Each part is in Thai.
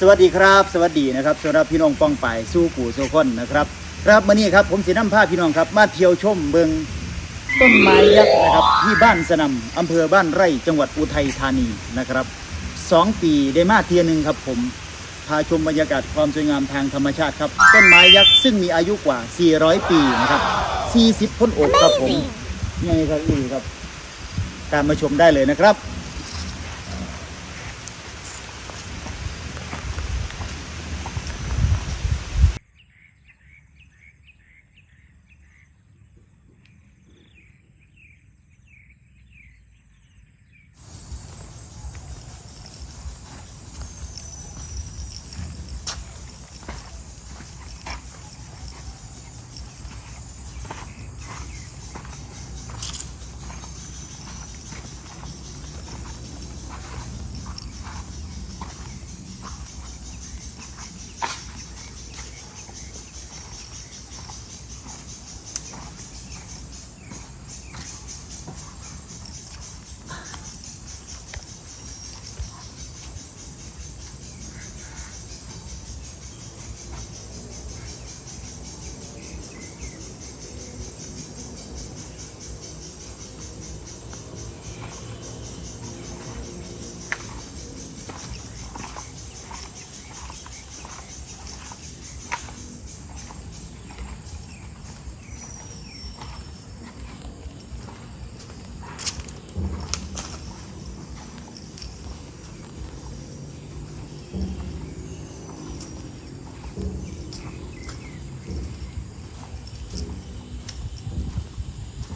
สวัสดีครับ สวัสดีนะครับสำหรับพี่น้องป้องไปายสู้ปู่สู้คนนะครับครับมื่อนี้ครับผมสีน้ำผ้าพี่น้องครับ มาเที่ยวชมเบิงต้นไม้ยักษ์นะครับที่บ้านสนมอำเภอบ้านไร่จังหวัดอุทัยธานีนะครับสองปีได้มาเทียหนึ่งครับผมพาชมบรรยากาศความสวยงามทางธรรมชาติครับต้นไม้ยักษ์ซึ่งมีอายุกว่า 400 ปีนะครับ40พ้นอกครับผมนี่ครับอีครับตามมาชมได้เลยนะครับ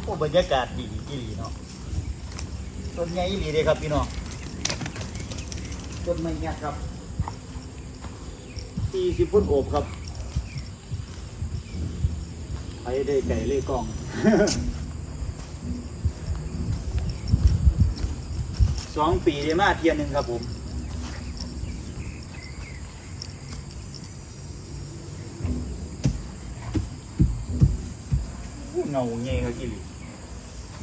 โอ้บรรยากาศดีอีหลีเนาะต้นใหญ่อีหลีเลยครับพี่น้องต้นไม้ยักษ์ครับสี่สิบพุ่นโอบครับไปได้ไก่เล่กล้อง สองปีได้มาเทียนหนึ่งครับผมเงาเงี้ยครับอีหลี